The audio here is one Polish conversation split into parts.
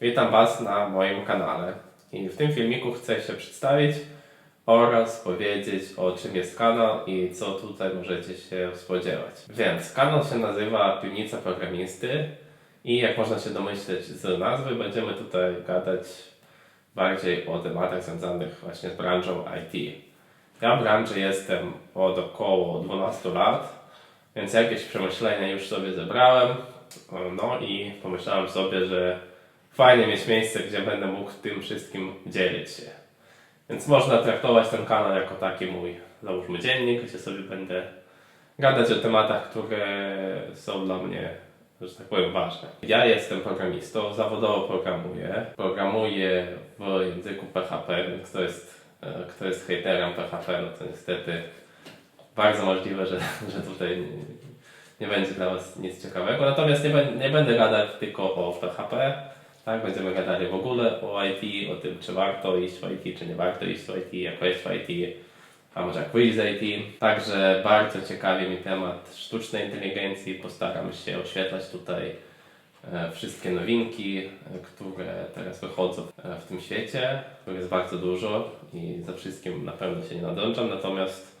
Witam Was na moim kanale i w tym filmiku chcę się przedstawić oraz powiedzieć o czym jest kanał i co tutaj możecie się spodziewać. Więc kanał się nazywa Piwnica Programisty i jak można się domyśleć z nazwy będziemy tutaj gadać bardziej o tematach związanych właśnie z branżą IT. Ja w branży jestem od około 12 lat, więc jakieś przemyślenia już sobie zebrałem. No i pomyślałem sobie, że fajnie mieć miejsce, gdzie będę mógł tym wszystkim dzielić się. Więc można traktować ten kanał jako taki mój, załóżmy, dziennik, gdzie sobie będę gadać o tematach, które są dla mnie, że tak powiem, ważne. Ja jestem programistą, zawodowo programuję. Programuję w języku PHP, więc kto jest, e, kto jest hejterem PHP, no to niestety bardzo możliwe, że, że tutaj nie będzie dla Was nic ciekawego. Natomiast nie, nie będę gadać tylko o PHP. Tak, będziemy gadali w ogóle o IT, o tym, czy warto iść w IT, czy nie warto iść w IT, jak wejść w IT, a może jak wyjść z IT. Także bardzo ciekawi mnie temat sztucznej inteligencji. Postaram się oświetlać tutaj e, wszystkie nowinki, e, które teraz wychodzą e, w tym świecie, których jest bardzo dużo i za wszystkim na pewno się nie nadążam. Natomiast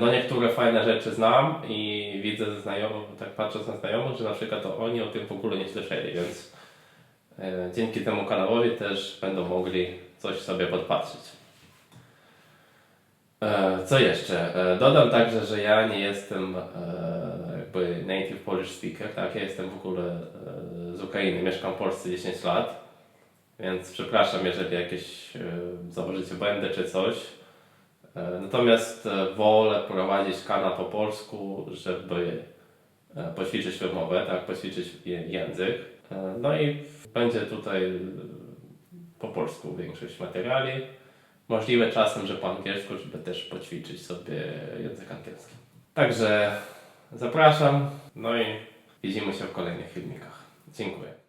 No niektóre fajne rzeczy znam i widzę znajomych, tak patrząc na znajomych, że na przykład to oni o tym w ogóle nie słyszeli, więc dzięki temu kanałowi też będą mogli coś sobie podpatrzeć. E, co jeszcze? E, dodam także, że ja nie jestem e, jakby native Polish speaker, tak? Ja jestem w ogóle e, z Ukrainy, mieszkam w Polsce 10 lat, więc przepraszam, jeżeli jakieś e, założycie błędy czy coś. E, Natomiast e, wolę prowadzić kanał po polsku, żeby e, poćwiczyć wymowę, tak, poćwiczyć język. E, No i będzie tutaj e, po polsku większość materiali. Możliwe czasem, że po angielsku, żeby też poćwiczyć sobie język angielski. Także zapraszam, no i widzimy się w kolejnych filmikach. Dziękuję.